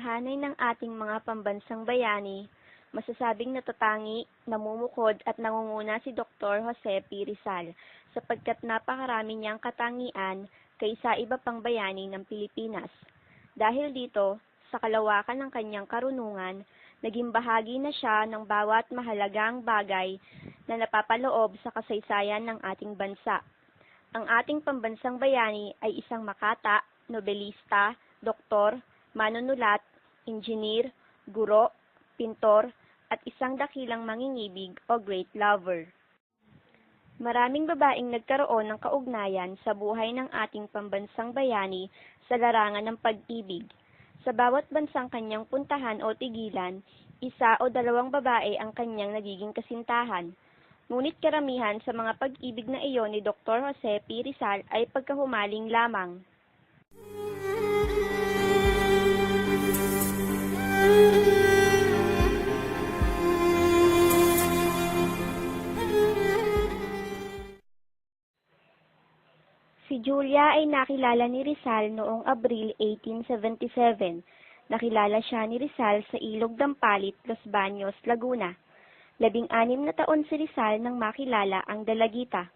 Hanay ng ating mga pambansang bayani, masasabing natatangi, namumukod at nangunguna si Dr. Jose P. Rizal sapagkat napakarami niyang katangian kaysa iba pang bayani ng Pilipinas. Dahil dito, sa kalawakan ng kanyang karunungan, naging bahagi na siya ng bawat mahalagang bagay na napapaloob sa kasaysayan ng ating bansa. Ang ating pambansang bayani ay isang makata, nobelista, doktor, manunulat, engineer, guro, pintor, at isang dakilang mangingibig o great lover. Maraming babaeng nagkaroon ng kaugnayan sa buhay ng ating pambansang bayani sa larangan ng pag-ibig. Sa bawat bansang kanyang puntahan o tigilan, isa o dalawang babae ang kanyang nagiging kasintahan. Ngunit karamihan sa mga pag-ibig na iyon ni Dr. Jose P. Rizal ay pagkahumaling lamang. Julia ay nakilala ni Rizal noong Abril 1877. Nakilala siya ni Rizal sa Ilog Dampalit, Los Baños, Laguna. Labing-anim na taon si Rizal nang makilala ang dalagita.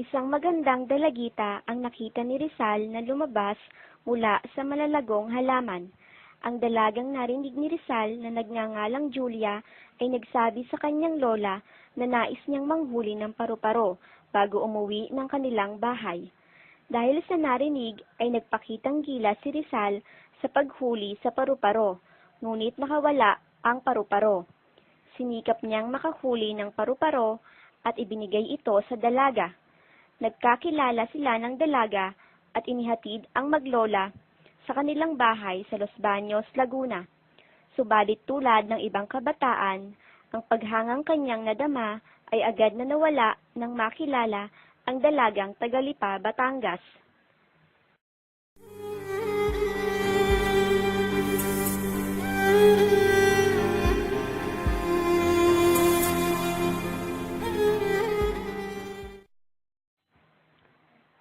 Isang magandang dalagita ang nakita ni Rizal na lumabas mula sa malalagong halaman. Ang dalagang narinig ni Rizal na nagngangalang Julia ay nagsabi sa kanyang lola na nais niyang manghuli ng paru-paro bago umuwi ng kanilang bahay. Dahil sa narinig ay nagpakitang gila si Rizal sa paghuli sa paru-paro, ngunit nakawala ang paru-paro. Sinikap niyang makahuli ng paru-paro at ibinigay ito sa dalaga. Nagkakilala sila ng dalaga at inihatid ang maglola sa kanilang bahay sa Los Baños, Laguna. Subalit tulad ng ibang kabataan, ang paghangang kanyang nadama ay agad na nawala nang makilala ang dalagang Tagalipa, Batangas.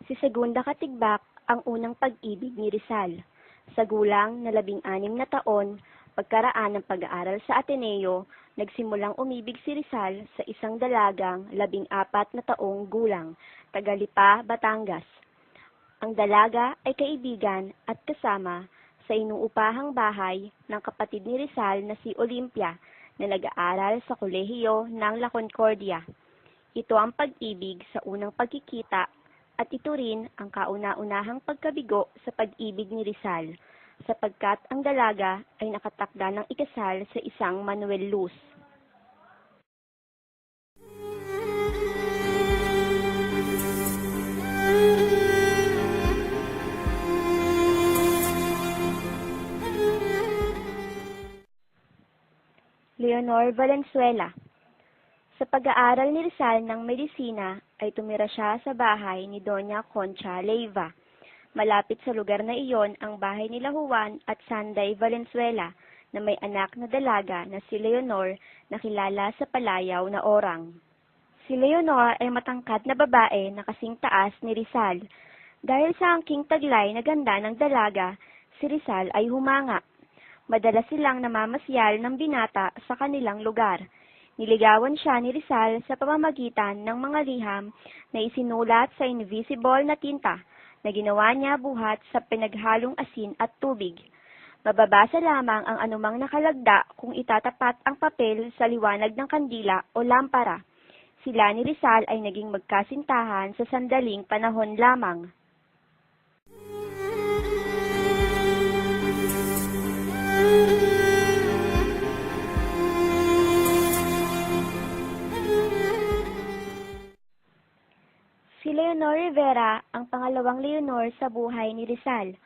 Si Segunda Katigbak ang unang pag-ibig ni Rizal. Sa gulang na labing-anim na taon, pagkaraan ng pag-aaral sa Ateneo, nagsimulang umibig si Rizal sa isang dalagang labing-apat na taong gulang, Tagalipa, Batangas. Ang dalaga ay kaibigan at kasama sa inuupahang bahay ng kapatid ni Rizal na si Olympia na nag-aaral sa kolehiyo ng La Concordia. Ito ang pag-ibig sa unang pagkikita at ito rin ang kauna-unahang pagkabigo sa pag-ibig ni Rizal, sapagkat ang dalaga ay nakatakda ng ikasal sa isang Manuel Luz. Leonor Valenzuela Sa pag-aaral ni Rizal ng medisina ay tumira siya sa bahay ni Doña Concha Leiva. Malapit sa lugar na iyon ang bahay nila Juan at Sanday Valenzuela na may anak na dalaga na si Leonor na kilala sa palayaw na orang. Si Leonor ay matangkad na babae na kasing taas ni Rizal. Dahil sa angking taglay na ganda ng dalaga, si Rizal ay humanga. Madalas silang namamasyal ng binata sa kanilang lugar. Niligawan siya ni Rizal sa pamamagitan ng mga liham na isinulat sa invisible na tinta na ginawa niya buhat sa pinaghalong asin at tubig. Mababasa lamang ang anumang nakalagda kung itatapat ang papel sa liwanag ng kandila o lampara. Sila ni Rizal ay naging magkasintahan sa sandaling panahon lamang. Leonor Rivera ang pangalawang Leonor sa buhay ni Rizal.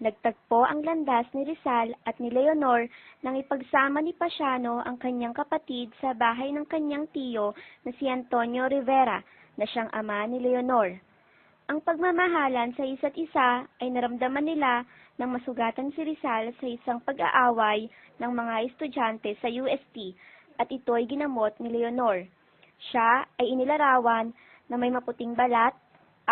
Nagtagpo ang landas ni Rizal at ni Leonor nang ipagsama ni Pasiano ang kanyang kapatid sa bahay ng kanyang tiyo na si Antonio Rivera na siyang ama ni Leonor. Ang pagmamahalan sa isa't isa ay naramdaman nila nang masugatan si Rizal sa isang pag-aaway ng mga estudyante sa UST at ito'y ginamot ni Leonor. Siya ay inilarawan na may maputing balat,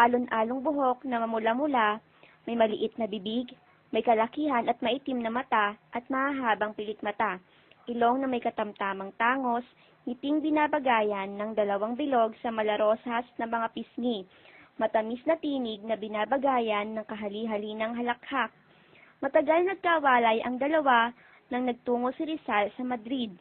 alon-along buhok na mamula-mula, may maliit na bibig, May kalakihan at maitim na mata at mahahabang pilik mata. Ilong na may katamtamang tangos, ngiting binabagayan ng dalawang bilog sa malarosas na mga pisngi. Matamis na tinig na binabagayan ng kahali-halinang halakhak. Matagal nagkawalay ang dalawa nang nagtungo si Rizal sa Madrid.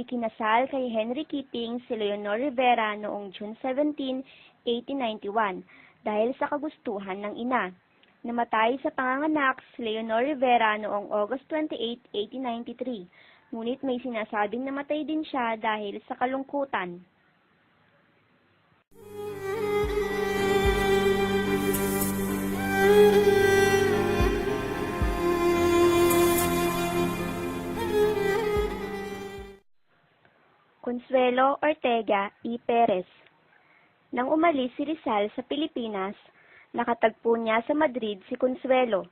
Ikinasal kay Henry Keating si Leonor Rivera noong June 17, 1891 dahil sa kagustuhan ng ina. Namatay sa panganganak si Leonor Rivera noong August 28, 1893, ngunit may sinasabing namatay din siya dahil sa kalungkutan. Consuelo Ortega E. Perez Nang umalis si Rizal sa Pilipinas, nakatagpo niya sa Madrid si Consuelo.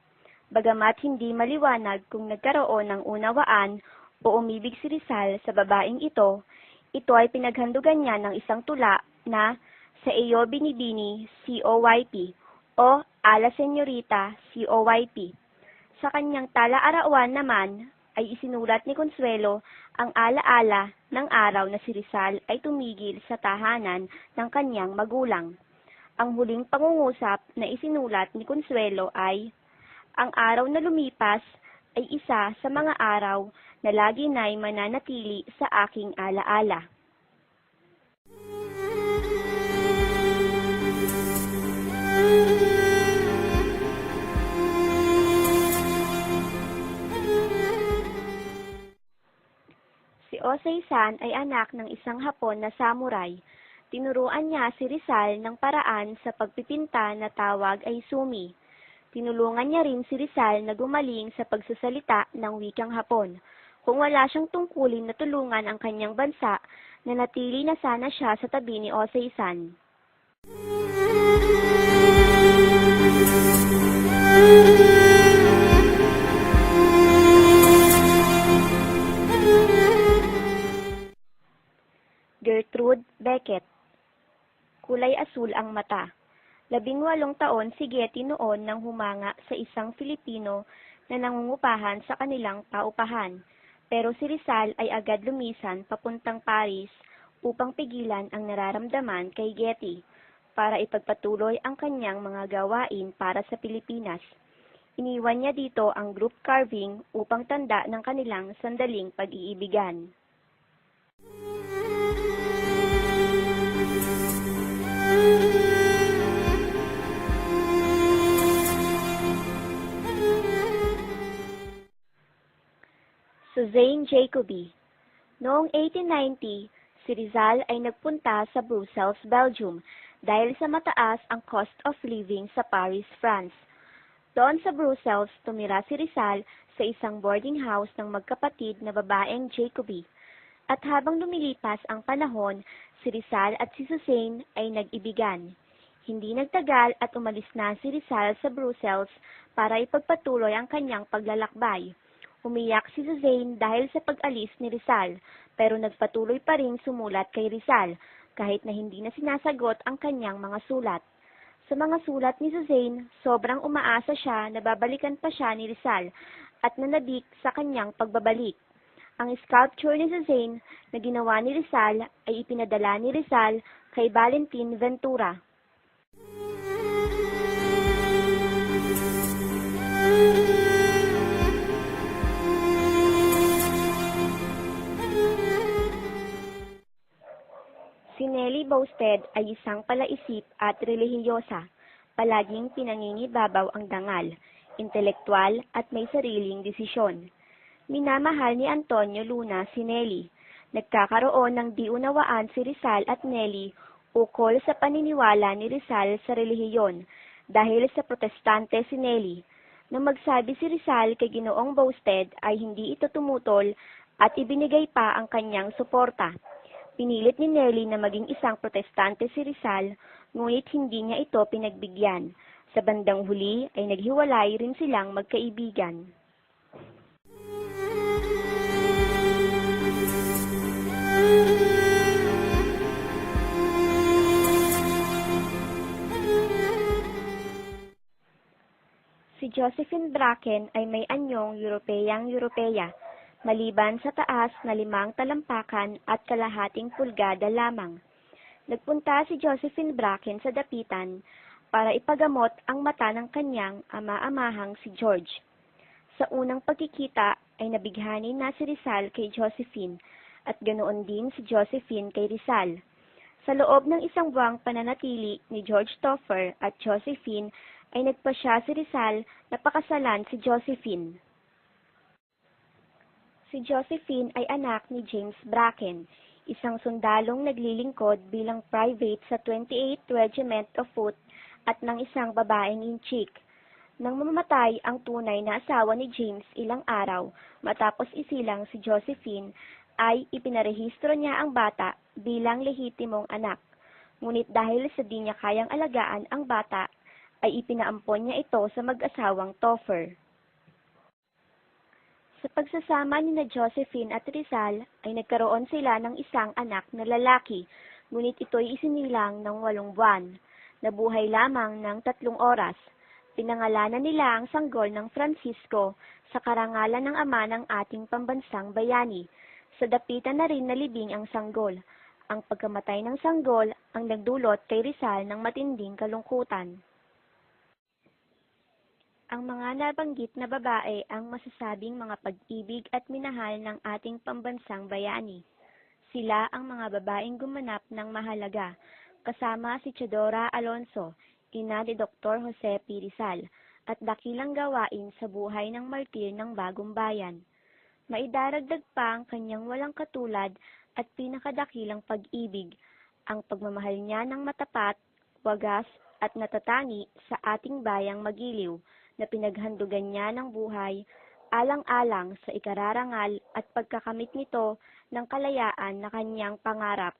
Bagamat hindi maliwanag kung nagkaroon ng unawaan o umibig si Rizal sa babaeng ito, ito ay pinaghandugan niya ng isang tula na sa iyo binibini COYP o Ala Senyorita COYP. Sa kanyang tala-arawan naman ay isinulat ni Consuelo ang alaala ng araw na si Rizal ay tumigil sa tahanan ng kanyang magulang. Ang huling pangungusap na isinulat ni Consuelo ay, Ang araw na lumipas ay isa sa mga araw na lagi na'y mananatili sa aking alaala. Si Osei San ay anak ng isang Hapon na samurai. Tinuruan niya si Rizal ng paraan sa pagpipinta na tawag ay sumi. Tinulungan niya rin si Rizal na gumaling sa pagsasalita ng wikang Hapon. Kung wala siyang tungkulin na tulungan ang kanyang bansa, nanatili na sana siya sa tabi ni Osei San. Gertrude Beckett Kulay asul ang mata. Labing walong taon si Getty noon nang humanga sa isang Filipino na nangungupahan sa kanilang paupahan. Pero si Rizal ay agad lumisan papuntang Paris upang pigilan ang nararamdaman kay Getty para ipagpatuloy ang kanyang mga gawain para sa Pilipinas. Iniwan niya dito ang group carving upang tanda ng kanilang sandaling pag-iibigan. Suzanne Jacoby Noong 1890, si Rizal ay nagpunta sa Brussels, Belgium dahil sa mataas ang cost of living sa Paris, France. Doon sa Brussels, tumira si Rizal sa isang boarding house ng magkapatid na babaeng Jacoby. At habang lumilipas ang panahon, si Rizal at si Suzanne ay nag-ibigan. Hindi nagtagal at umalis na si Rizal sa Brussels para ipagpatuloy ang kanyang paglalakbay. Umiyak si Suzanne dahil sa pag-alis ni Rizal, pero nagpatuloy pa rin sumulat kay Rizal, kahit na hindi na sinasagot ang kanyang mga sulat. Sa mga sulat ni Suzanne, sobrang umaasa siya na babalikan pa siya ni Rizal at nanabik sa kanyang pagbabalik. Ang sculpture ni Suzanne na ginawa ni Rizal ay ipinadala ni Rizal kay Valentin Ventura. Boasted ay isang palaisip at relihiyosa. Palaging pinangingibabaw ang dangal, intelektual at may sariling desisyon. Minamahal ni Antonio Luna si Nelly. Nagkakaroon ng diunawaan si Rizal at Nelly ukol sa paniniwala ni Rizal sa relihiyon dahil sa protestante si Nelly. Nang magsabi si Rizal kay Ginoong Boasted ay hindi ito tumutol at ibinigay pa ang kanyang suporta. Pinilit ni Nelly na maging isang protestante si Rizal, ngunit hindi niya ito pinagbigyan. Sa bandang huli ay naghiwalay rin silang magkaibigan. Si Josephine Bracken ay may anyong Europeyang Europeya, maliban sa taas na limang talampakan at kalahating pulgada lamang. Nagpunta si Josephine Bracken sa dapitan para ipagamot ang mata ng kanyang ama-amahang si George. Sa unang pagkikita ay nabighani na si Rizal kay Josephine at ganoon din si Josephine kay Rizal. Sa loob ng isang buwang pananatili ni George Toffer at Josephine ay nagpasya si Rizal na pakasalan si Josephine. Si Josephine ay anak ni James Bracken, isang sundalong naglilingkod bilang private sa 28th Regiment of Foot at ng isang babaeng inchik. Nang mamamatay ang tunay na asawa ni James ilang araw matapos isilang si Josephine, ay ipinarehistro niya ang bata bilang lehitimong anak. Ngunit dahil sa di niya kayang alagaan ang bata, ay ipinaampon niya ito sa mag-asawang Toffer. Sa pagsasama ni na Josephine at Rizal, ay nagkaroon sila ng isang anak na lalaki, ngunit ito'y isinilang ng walong buwan. Nabuhay lamang ng tatlong oras. Pinangalanan nila ang sanggol ng Francisco sa karangalan ng ama ng ating pambansang bayani. Sa dapitan na rin nalibing ang sanggol. Ang pagkamatay ng sanggol ang nagdulot kay Rizal ng matinding kalungkutan. Ang mga nabanggit na babae ang masasabing mga pag-ibig at minahal ng ating pambansang bayani. Sila ang mga babaeng gumanap ng mahalaga, kasama si Chedora Alonso, ina ni Dr. Jose P. Rizal, at dakilang gawain sa buhay ng martir ng bagong bayan. Maidaragdag pa ang kanyang walang katulad at pinakadakilang pag-ibig, ang pagmamahal niya ng matapat, wagas at natatangi sa ating bayang magiliw, na pinaghandugan niya ng buhay, alang-alang sa ikararangal at pagkakamit nito ng kalayaan na kanyang pangarap